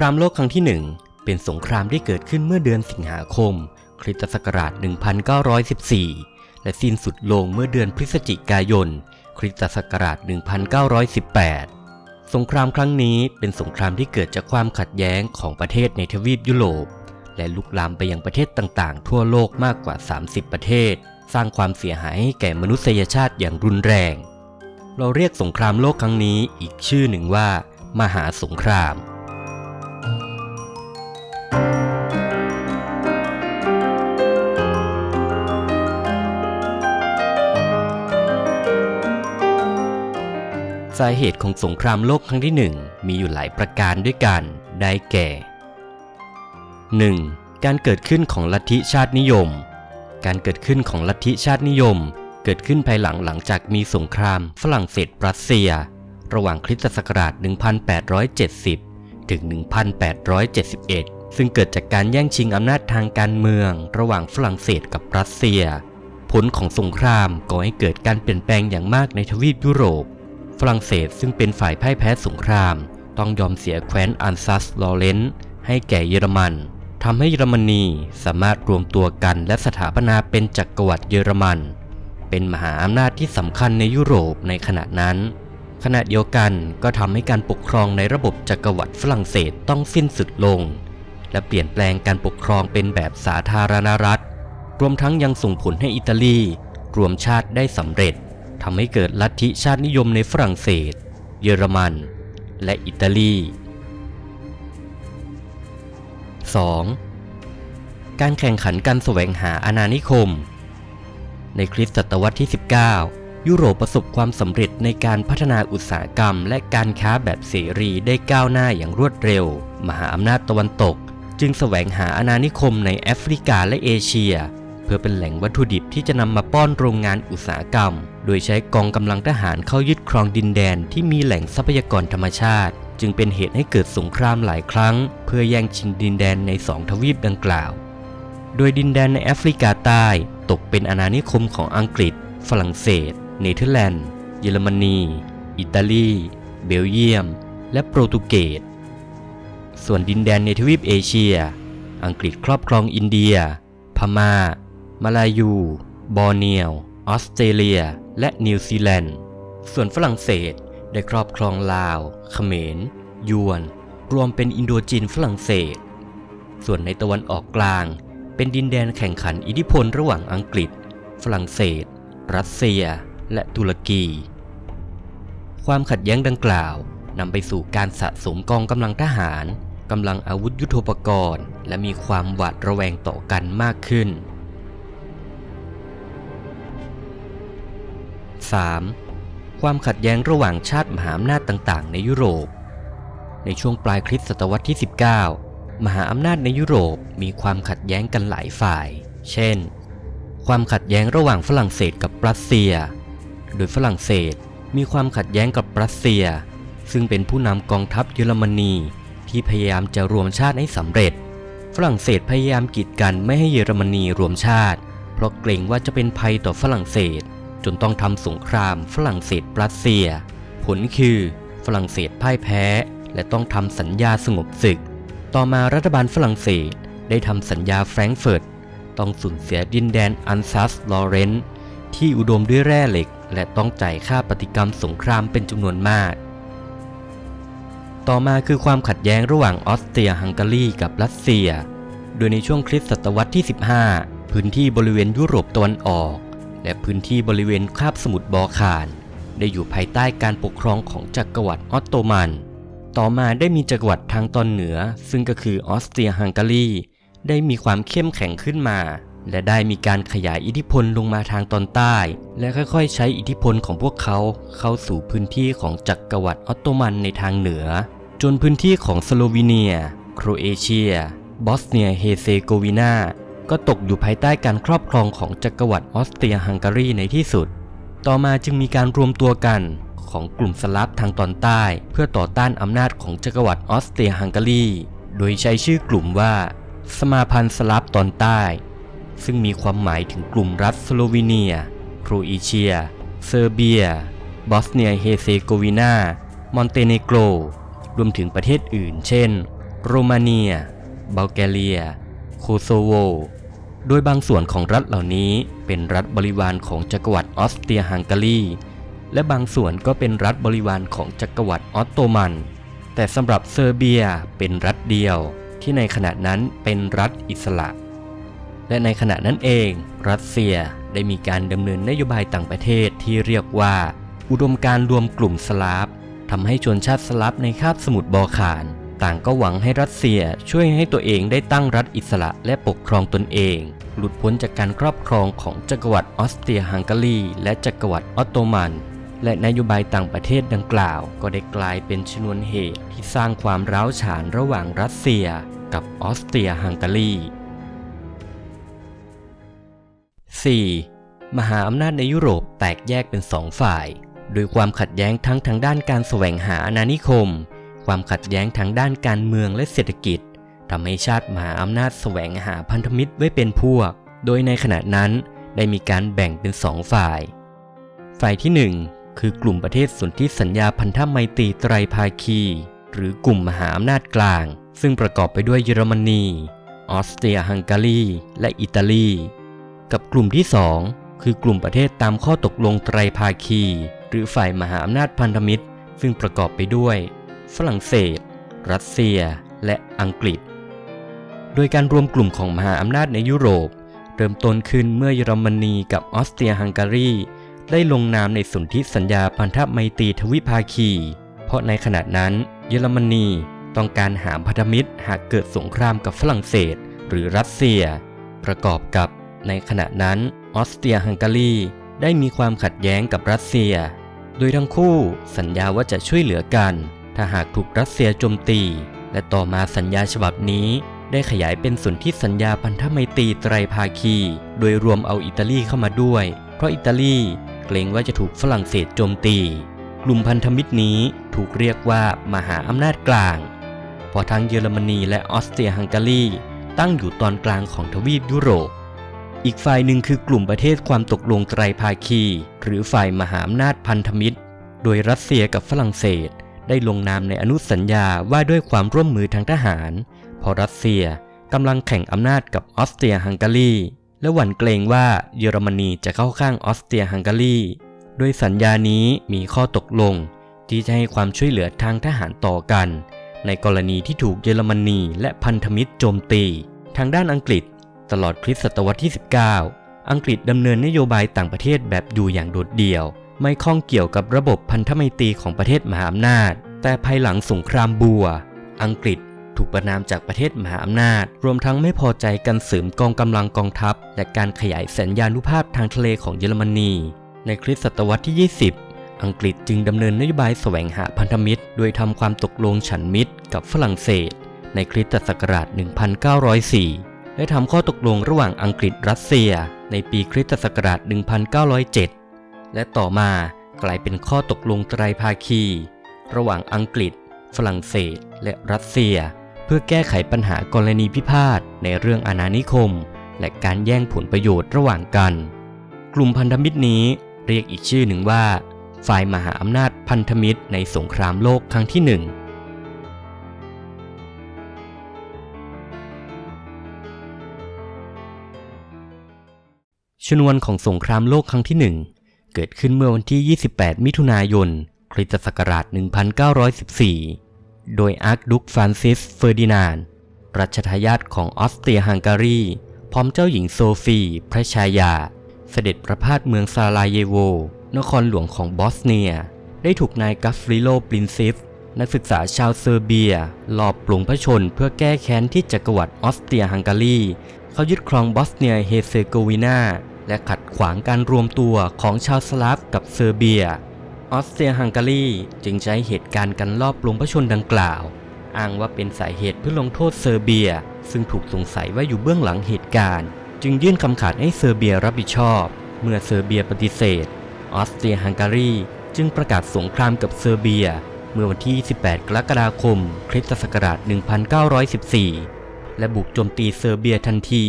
ครามโลกครั้งที่หนึ่งเป็นสงครามที่เกิดขึ้นเมื่อเดือนสิงหาคม คริสตศักราช 1914 และสิ้นสุดลงเมื่อเดือนพฤศจิกายน คริสตศักราช 1918 สงครามครั้งนี้เป็นสงครามที่เกิดจากความขัดแย้งของประเทศในทวีปยุโรป และลุกลามไปยังประเทศต่างๆ ทั่วโลกมากกว่า 30 ประเทศ สร้างความเสียหายให้แก่มนุษยชาติอย่างรุนแรง เราเรียกสงครามโลกครั้งนี้อีกชื่อหนึ่งว่า มหาสงคราม สาเหตุของสงครามโลกครั้งที่หนึ่งมีอยู่หลายประการด้วยกัน ได้แก่ 1. การเกิดขึ้นของลัทธิชาตินิยม การเกิดขึ้นของลัทธิชาตินิยม เกิดขึ้นภายหลังหลังจากมีสงครามฝรั่งเศสรัสเซีย ระหว่างคริสตศักราช 1870 ถึง 1871 ซึ่งเกิดจากการแย่งชิงอำนาจทางการเมือง ระหว่างฝรั่งเศสกับรัสเซีย ผลของสงครามก่อให้เกิดการเปลี่ยนแปลงอย่างมากในทวีปยุโรป ฝรั่งเศสซึ่งเป็นฝ่ายพ่ายแพ้สงคราม ต้องยอมเสียแคว้นอันซัสลอเรนซ์ให้แก่เยอรมันทำให้เยอรมนีสามารถรวมตัวกันและสถาปนาเป็นจักรวรรดิเยอรมัน เป็นมหาอำนาจที่สำคัญในยุโรปในขณะนั้น ขณะเดียวกันก็ทำให้การปกครองในระบบจักรวรรดิฝรั่งเศสต้องสิ้นสุดลง และเปลี่ยนแปลงการปกครองเป็นแบบสาธารณรัฐ รวมทั้งยังส่งผลให้อิตาลีรวมชาติได้สำเร็จทำให้เกิดลัทธิชาตินิยมในฝรั่งเศส เยอรมัน และอิตาลี 2. การแข่งขันการแสวงหาอาณานิคม ในคริสตศตวรรษที่ 19 ยุโรปประสบความสำเร็จในการพัฒนาอุตสาหกรรม และการค้าแบบเสรีได้ก้าวหน้าอย่างรวดเร็ว มหาอำนาจตะวันตก จึงแสวงหาอาณานิคมในแอฟริกาและเอเชีย เพื่อเป็นแหล่งวัตถุดิบที่จะนำมาป้อนโรงงานอุตสาหกรรม โดยใช้กองกำลังทหารเข้ายึดครองดินแดนที่มีแหล่งทรัพยากรธรรมชาติ จึงเป็นเหตุให้เกิดสงครามหลายครั้ง เพื่อแย่งชิงดินแดนในสองทวีปดังกล่าว โดยดินแดนในแอฟริกาใต้ตกเป็นอาณานิคมของอังกฤษ ฝรั่งเศส เนเธอร์แลนด์ เยอรมนี อิตาลี เบลเยียม และโปรตุเกส ส่วนดินแดนในทวีปเอเชีย อังกฤษครอบครองอินเดีย พมา่า มาลายู บอร์เนียว ออสเตรเลีย และนิวซีแลนด์ ส่วนฝรั่งเศสได้ครอบครองลาว เขมร ยวน รวมเป็นอินโดจีนฝรั่งเศส ส่วนในตะวันออกกลาง เป็นดินแดนแข่งขันอิทธิพลระหว่างอังกฤษ ฝรั่งเศส รัสเซีย และตุรกี ความขัดแย้งดังกล่าวนำไปสู่การสะสมกองกำลังทหาร กำลังอาวุธยุโทโธปกรณ์ และมีความหวาดระแวงต่อกันมากขึ้น 3. ความขัดแย้งระหว่างชาติมหาอำนาจต่างๆ ในยุโรป ในช่วงปลายคริสตศตวรรษที่ 19 มหาอำนาจในยุโรปมีความขัดแย้งกันหลายฝ่าย เช่น ความขัดแย้งระหว่างฝรั่งเศสกับรัสเซีย โดยฝรั่งเศสมีความขัดแย้งกับรัสเซีย ซึ่งเป็นผู้นำกองทัพเยอรมนี ที่พยายามจะรวมชาติให้สำเร็จ ฝรั่งเศสพยายามกีดกันไม่ให้เยอรมนีรวมชาติ เพราะเกรงว่าจะเป็นภัยต่อฝรั่งเศส จนต้องทำสงครามฝรั่งเศสปรัสเซีย ผลคือฝรั่งเศสพ่ายแพ้ และต้องทำสัญญาสงบศึก ต่อมารัฐบาลฝรั่งเศสได้ทำสัญญาแฟรงก์เฟิร์ตต้องสูญเสียดินแดนอันซัสลอเรนซ์ที่อุดมด้วยแร่เหล็ก และต้องจ่ายค่าปฏิกรรมสงครามเป็นจำนวนมาก ต่อมาคือความขัดแย้งระหว่างออสเตรียฮังการีกับรัสเซีย โดยในช่วงคริสตศตวรรษที่ 15 พื้นที่บริเวณยุโรปตะวันออก และพื้นที่บริเวณคาบสมุทรบอลข่าน ได้อยู่ภายใต้การปกครองของจักรวรรดิออตโตมัน ต่อมาได้มีจักรวรรดิทางตอนเหนือ ซึ่งก็คือออสเตรียฮังการีได้มีความเข้มแข็งขึ้นมา และได้มีการขยายอิทธิพลลงมาทางตอนใต้ และค่อยๆ ใช้อิทธิพลของพวกเขาเข้าสู่พื้นที่ของจักรวรรดิออตโตมันในทางเหนือ จนพื้นที่ของสโลวีเนีย โครเอเชีย บอสเนียเฮเซโกวีนา ก็ตกอยู่ภายใต้การครอบครองของจักรวรรดิออสเตรียฮังการีในที่สุด ต่อมาจึงมีการรวมตัวกันของกลุ่มสลับทางตอนใต้ เพื่อต่อต้านอำนาจของจักรวรรดิออสเตรียฮังการี โดยใช้ชื่อกลุ่มว่า สมาพันธ์สลับตอนใต้ ซึ่งมีความหมายถึงกลุ่มรัฐสโลวีเนีย โครเอเชีย เซอร์เบีย บอสเนียเฮเซโกวีนา มอนเตเนโกร รวมถึงประเทศอื่น เช่น โรมาเนีย บัลแกเรีย โคโซโว โดยบางส่วนของรัฐเหล่านี้เป็นรัฐบริวารของจักรวรรดิออสเตรียฮังการี และบางส่วนก็เป็นรัฐบริวารของจักรวรรดิออตโตมัน แต่สำหรับเซอร์เบียเป็นรัฐเดียวที่ในขณะนั้นเป็นรัฐอิสระ และในขณะนั้นเอง รัสเซียได้มีการดำเนินนโยบายต่างประเทศที่เรียกว่า อุดมการรวมกลุ่มสลาฟ ทำให้ชนชาติสลาฟในคาบสมุทรบอลข่าน ต่างก็หวังให้รัสเซียช่วยให้ตัวเองได้ตั้งรัฐอิสระและปกครองตนเอง หลุดพ้นจากการครอบครองของจักรวรรดิออสเตรียฮังการี และจักรวรรดิออตโตมัน และนโยบายต่างประเทศดังกล่าว ก็ได้กลายเป็นชนวนเหตุที่สร้างความร้าวฉานระหว่างรัสเซีย กับออสเตรียฮังการี 4. มหาอำนาจในยุโรปแตกแยกเป็นสองฝ่าย โดยความขัดแย้งทั้งทางด้านการแสวงหาอาณานิคม ความขัดแย้งทางด้านการเมืองและเศรษฐกิจทำให้ชาติมหาอำนาจแสวงหาพันธมิตรไว้เป็นพวก โดยในขณะนั้นได้มีการแบ่งเป็นสองฝ่าย ฝ่ายที่หนึ่งคือกลุ่มประเทศสนธิสัญญาพันธไมตรีไตรภาคี หรือกลุ่มมหาอำนาจกลาง ซึ่งประกอบไปด้วยเยอรมนี ออสเตรียฮังการี และอิตาลี กับกลุ่มที่ 2 คือกลุ่มประเทศตามข้อตกลงไตรภาคี หรือฝ่ายมหาอำนาจพันธมิตร ซึ่งประกอบไปด้วย ฝรั่งเศส รัสเซีย และอังกฤษ โดยการรวมกลุ่มของมหาอำนาจในยุโรป เริ่มต้นขึ้นเมื่อเยอรมนีกับออสเตรียฮังการี ได้ลงนามในสนธิสัญญาพันธไมตรีทวิภาคี เพราะในขณะนั้น เยอรมนีต้องการหาพันธมิตรหากเกิดสงครามกับฝรั่งเศส หรือรัสเซีย ประกอบกับในขณะนั้นออสเตรียฮังการี ได้มีความขัดแย้งกับรัสเซีย โดยทั้งคู่สัญญาว่าจะช่วยเหลือกัน ถ้าหากถูกรัสเซียโจมตี และต่อมาสัญญาฉบับนี้ได้ขยายเป็นสนธิสัญญาพันธไมตรีไตรภาคี โดยรวมเอาอิตาลีเข้ามาด้วย เพราะอิตาลีเกรงว่าจะถูกฝรั่งเศสโจมตี กลุ่มพันธมิตรนี้ถูกเรียกว่ามหาอำนาจกลางเพราะทั้งเยอรมนีและออสเตรียฮังการีตั้งอยู่ตอนกลางของทวีปยุโรป อีกฝ่ายหนึ่งคือกลุ่มประเทศความตกลงไตรภาคี หรือฝ่ายมหาอำนาจพันธมิตร โดยรัสเซียกับฝรั่งเศส ได้ลงนามในอนุสัญญาว่าด้วยความร่วมมือทางทหารเพราะรัสเซียกำลังแข่งอำนาจกับออสเตรียฮังการีและหวั่นเกรงว่าเยอรมนีจะเข้าข้างออสเตรียฮังการีโดยสัญญานี้มีข้อตกลง ที่จะให้ความช่วยเหลือทางทหารต่อกัน ในกรณีที่ถูกเยอรมนีและพันธมิตรโจมตี ทางด้านอังกฤษ ตลอดคริสตศตวรรษที่ 19 อังกฤษดำเนินนโยบายต่างประเทศแบบอยู่อย่างโดดเดี่ยว ไม่ข้องเกี่ยวกับระบบพันธไมตรีของประเทศมหาอำนาจ แต่ภายหลังสงครามบัว อังกฤษถูกประนามจากประเทศมหาอำนาจ รวมทั้งไม่พอใจการเสริมกองกำลังกองทัพ และการขยายสัญญานุภาพทางทะเลของเยอรมนี ในคริสตศตวรรษที่ 20 อังกฤษจึงดำเนินนโยบายแสวงหาพันธมิตร โดยทำความตกลงฉันมิตรกับฝรั่งเศส ในคริสตศักราช 1904 และทำข้อตกลงระหว่างอังกฤษรัสเซีย ในปีคริสตศักราช 1907 และต่อมากลายเป็นข้อตกลงไตรภาคี ระหว่างอังกฤษ ฝรั่งเศส และรัสเซีย เพื่อแก้ไขปัญหากรณีพิพาทในเรื่องอาณานิคม และการแย่งผลประโยชน์ระหว่างกัน กลุ่มพันธมิตรนี้เรียกอีกชื่อหนึ่งว่า ฝ่ายมหาอำนาจพันธมิตรในสงครามโลกครั้งที่หนึ่ง ชนวนของสงครามโลกครั้งที่หนึ่งเกิดขึ้นเมื่อวันที่ 28 มิถุนายน คริสตศักราช 1914 โดยอาร์คดุกฟรานซิส เฟอร์ดินานด์รัชทายาทของออสเตรียฮังการี พร้อมเจ้าหญิงโซฟี พระชายา เสด็จประพาสเมืองซาลาเยโว นครหลวงของบอสเนีย ได้ถูกนายกัฟริโลปรินซิฟนักศึกษาชาวเซอร์เบีย หลอบปลงพระชนเพื่อแก้แค้นที่จักรวรรดิออสเตรียฮังการี เขายึดครองบอสเนียเฮเซโกวีนา และขัดขวางการรวมตัวของชาวสลาฟกับเซอร์เบีย ออสเตรียฮังการีจึงใช้เหตุการณ์การลอบลงพระชนดังกล่าว อ้างว่าเป็นสาเหตุเพื่อลงโทษเซอร์เบีย ซึ่งถูกสงสัยว่าอยู่เบื้องหลังเหตุการณ์ จึงยื่นคำขาดให้เซอร์เบียรับผิดชอบ เมื่อเซอร์เบียปฏิเสธ ออสเตรียฮังการีจึงประกาศสงครามกับเซอร์เบีย เมื่อวันที่ 18 กรกฎาคม คริสตศักราช 1914 และบุกโจมตีเซอร์เบียทันที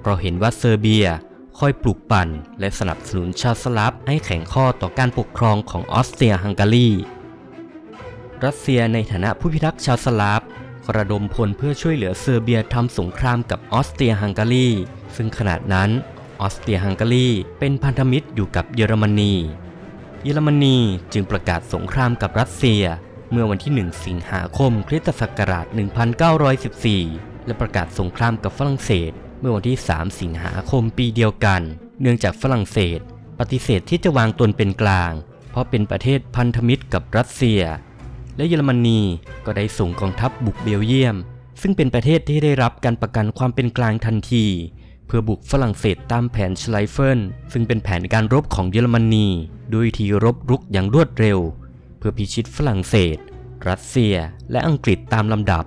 เพราะเห็นว่าเซอร์เบีย คอยปลุกปั่น และสนับสนุนชาวสลาฟให้แข็งข้อต่อการปกครองของออสเตรียฮังการี รัสเซียในฐานะผู้พิทักษ์ชาวสลาฟระดมพลเพื่อช่วยเหลือเซอร์เบียทำสงครามกับออสเตรียฮังการี ซึ่งขณะนั้นออสเตรียฮังการีเป็นพันธมิตรอยู่กับเยอรมนี เยอรมนีจึงประกาศสงครามกับรัสเซีย เมื่อวันที่ 1 สิงหาคมคริสตศักราช 1914 และประกาศสงครามกับฝรั่งเศส เมื่อวันที่ 3 สิงหาคมปีเดียวกัน เนื่องจากฝรั่งเศส ปฏิเสธที่จะวางตนเป็นกลาง เพราะเป็นประเทศพันธมิตรกับรัสเซีย และเยอรมนีก็ได้ส่งกองทัพบุกเบลเยียม ซึ่งเป็นประเทศที่ได้รับการประกันความเป็นกลางทันที เพื่อบุกฝรั่งเศสตามแผนชไลเฟิลซึ่งเป็นแผนการรบของเยอรมนีด้วยวิธีรบรุกอย่างรวดเร็ว เพื่อพิชิตฝรั่งเศส รัสเซีย และอังกฤษตามลำดับ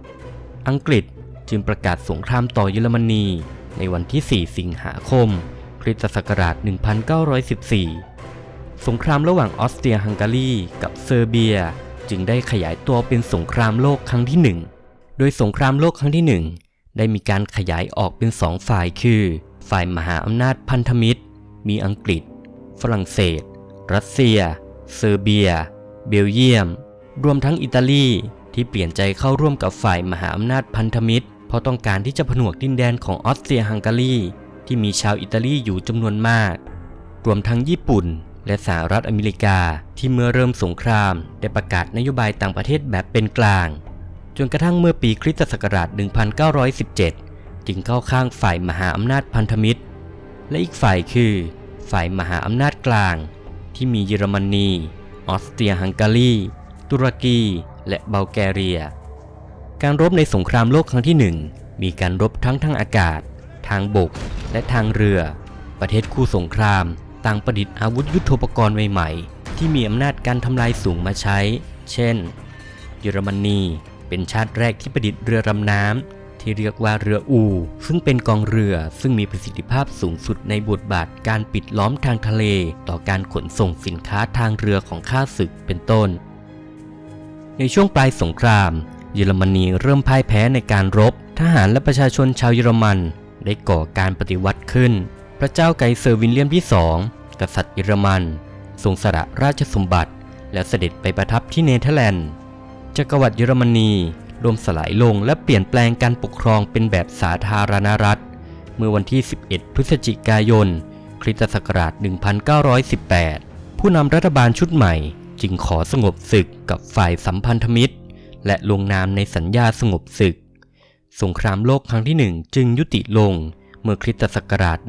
อังกฤษจึงประกาศสงครามต่อเยอรมนี ในวันที่ 4 สิงหาคม คริสตศักราช 1914 สงครามระหว่างออสเตรียฮังการีกับเซอร์เบีย จึงได้ขยายตัวเป็นสงครามโลกครั้งที่หนึ่งโดยสงครามโลกครั้งที่หนึ่งได้มีการขยายออกเป็นสองฝ่ายคือ ฝ่ายมหาอำนาจพันธมิตร มีอังกฤษ ฝรั่งเศส รัสเซีย เซอร์เบีย เบลเยียม รวมทั้งอิตาลีที่เปลี่ยนใจเข้าร่วมกับฝ่ายมหาอำนาจพันธมิตร เพราะต้องการที่จะผนวกดินแดนของออสเตรียฮังการีที่มีชาวอิตาลีอยู่จำนวนมาก รวมทั้งญี่ปุ่น และสหรัฐอเมริกาที่เมื่อเริ่มสงคราม ได้ประกาศนโยบายต่างประเทศแบบเป็นกลาง จนกระทั่งเมื่อปีคริสตศักราช 1917 จึงเข้าข้างฝ่ายมหาอำนาจพันธมิตร และอีกฝ่ายคือ ฝ่ายมหาอำนาจกลาง ที่มีเยอรมนี ออสเตรียฮังการีตุรกี และเบลแกเรีย การรบในสงครามโลกครั้งที่หนึ่งมีการรบทั้งทางอากาศ ทางบก และทางเรือ ประเทศคู่สงคราม ต่างประดิษฐ์อาวุธยุโทโธปกรณ์ใหม่ๆ ที่มีอำนาจการทำลายสูงมาใช้ เช่น เยอรมนีเป็นชาติแรกที่ประดิษฐ์เรือรำน้ำที่เรียกว่าเรืออู ซึ่งเป็นกองเรือซึ่งมีประสิทธิภาพสูงสุดในบทบาทการปิดล้อมทางทะเล ต่อการขนส่งสินค้าทางเรือของข้าศึกเป็นต้น ในช่วงปลายสงคราม เยอรมนีเริ่มพ่ายแพ้ในการรบ ทหารและประชาชนชาวเยอรมัน ได้ก่อการปฏิวัติขึ้น พระเจ้าไกเซอร์วิลเลียมที่สองกษัตริย์เยอรมัน ทรงสละราชสมบัติ และเสด็จไปประทับที่เนเธอร์แลนด์จักรวรรดิเยอรมนีล่มสลายลงและเปลี่ยนแปลงการปกครองเป็นแบบสาธารณรัฐ เมื่อวันที่ 11 พฤศจิกายน คริสตศักราช 1918 ผู้นำรัฐบาลชุดใหม่ จึงขอสงบศึกกับฝ่ายสัมพันธมิตร และลงนามในสัญญาสงบศึก สงครามโลกครั้งที่หนึ่งจึงยุติลงเมื่อคริสตศักราช 1918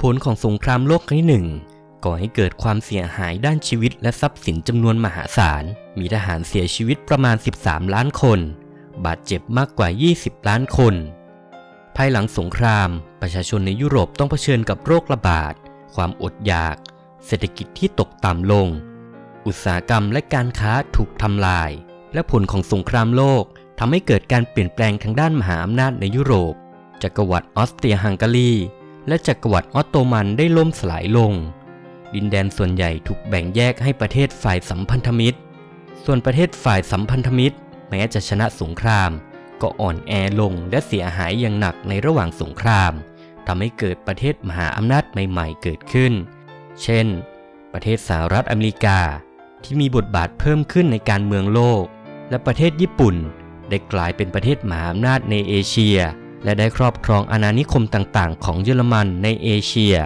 ผลของสงครามโลกครั้งที่หนึ่งก่อให้เกิดความเสียหายด้านชีวิตและทรัพย์สินจำนวนมหาศาล มีทหารเสียชีวิตประมาณ 13 ล้านคน บาดเจ็บมากกว่า 20 ล้านคน ภายหลังสงคราม ประชาชนในยุโรปต้องเผชิญกับโรคระบาด ความอดอยาก เศรษฐกิจที่ตกต่ำลง อุตสาหกรรมและการค้าถูกทำลาย และผลของสงครามโลกทำให้เกิดการเปลี่ยนแปลงทางด้านมหาอำนาจในยุโรป จักรวรรดิออสเตรียฮังการี และจักรวรรดิออตโตมันได้ล่มสลายลง ดินแดนส่วนใหญ่ถูกแบ่งแยกให้ประเทศฝ่ายสัมพันธมิตร ส่วนประเทศฝ่ายสัมพันธมิตร แม้จะชนะสงคราม ก็อ่อนแอลงและเสียหายอย่างหนักในระหว่างสงครามทำให้เกิดประเทศมหาอำนาจใหม่ๆ เกิดขึ้น เช่น ประเทศสหรัฐอเมริกาที่มีบทบาทเพิ่มขึ้นในการเมืองโลก และประเทศญี่ปุ่น ได้กลายเป็นประเทศมหาอำนาจในเอเชีย และได้ครอบครองอาณานิคมต่างๆ ของเยอรมันในเอเชีย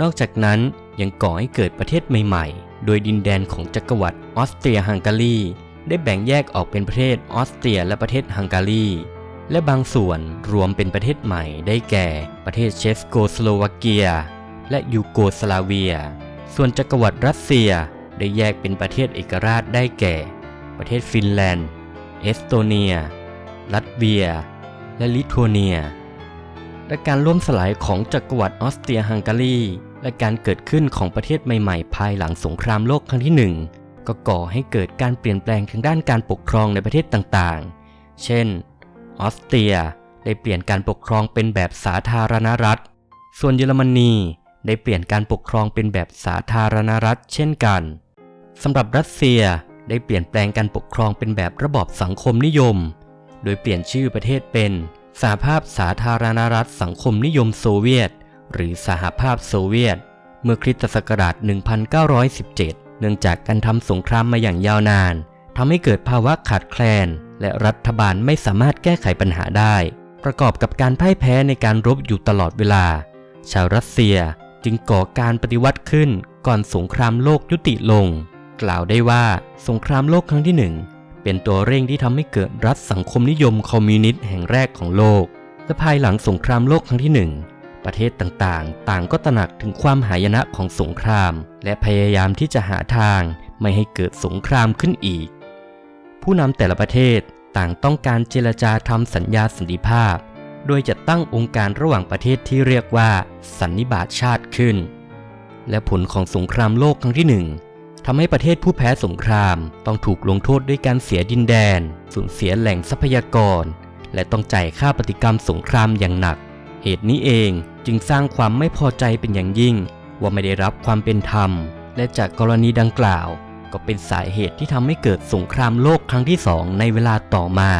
นอกจากนั้นยังก่อให้เกิดประเทศใหม่ๆ โดยดินแดนของจักรวรรดิออสเตรียฮังการี ได้แบ่งแยกออกเป็นประเทศออสเตรียและประเทศฮังการี และบางส่วนรวมเป็นประเทศใหม่ได้แก่ประเทศเชสโกสโลวาเกีย และยูโกสลาเวีย ส่วนจักรวรรดิรัสเซียได้แยกเป็นประเทศเอกราชได้แก่ ประเทศฟินแลนด์ เอสโตเนีย ลัตเวีย และลิทัวเนีย และการล่มสลายของจักรวรรดิออสเตรียฮังการีและการเกิดขึ้นของประเทศใหม่ ๆ ภายหลังสงครามโลกครั้งที่หนึ่ง ก็ก่อให้เกิดการเปลี่ยนแปลงทางด้านการปกครองในประเทศต่างๆ เช่น ออสเตรียได้เปลี่ยนการปกครองเป็นแบบสาธารณรัฐ ส่วนเยอรมนีได้เปลี่ยนการปกครองเป็นแบบสาธารณรัฐ เช่นกันสำหรับรัสเซียได้เปลี่ยนแปลงการปกครองเป็นแบบระบอบสังคมนิยม โดยเปลี่ยนชื่อประเทศเป็นสหภาพสาธารณรัฐสังคมนิยมโซเวียต หรือสหภาพโซเวียต เมื่อคริสตศักราช 1917 เนื่องจากการทำสงครามมาอย่างยาวนานทำให้เกิดภาวะขาดแคลน และรัฐบาลไม่สามารถแก้ไขปัญหาได้ ประกอบกับการพ่ายแพ้ในการรบอยู่ตลอดเวลา ชาวรัสเซียจึงก่อการปฏิวัติขึ้นก่อนสงครามโลกยุติลง กล่าวได้ว่าสงครามโลกครั้งที่หนึ่งเป็นตัวเร่งที่ทำให้เกิดรัฐสังคมนิยมคอมมิวนิสต์แห่งแรกของโลกและภายหลังสงครามโลกครั้งที่หนึ่ง ประเทศต่างๆ ต่างก็ตระหนักถึงความหายนะของสงคราม และพยายามที่จะหาทางไม่ให้เกิดสงครามขึ้นอีก ผู้นำแต่ละประเทศต่างต้องการเจรจาทำสัญญาสันติภาพ โดยจะตั้งองค์การระหว่างประเทศที่เรียกว่า สันนิบาตชาติขึ้น และผลของสงครามโลกครั้งที่หนึ่งทำให้ประเทศผู้แพ้สงครามต้องถูกลงโทษด้วยการเสียดินแดน สูญเสียแหล่งทรัพยากร และต้องจ่ายค่าปฏิกรรมสงครามอย่างหนัก เหตุนี้เองจึงสร้างความไม่พอใจเป็นอย่างยิ่ง ว่าไม่ได้รับความเป็นธรรม และจากกรณีดังกล่าว ก็เป็นสาเหตุที่ทำให้เกิดสงครามโลกครั้งที่สองในเวลาต่อมา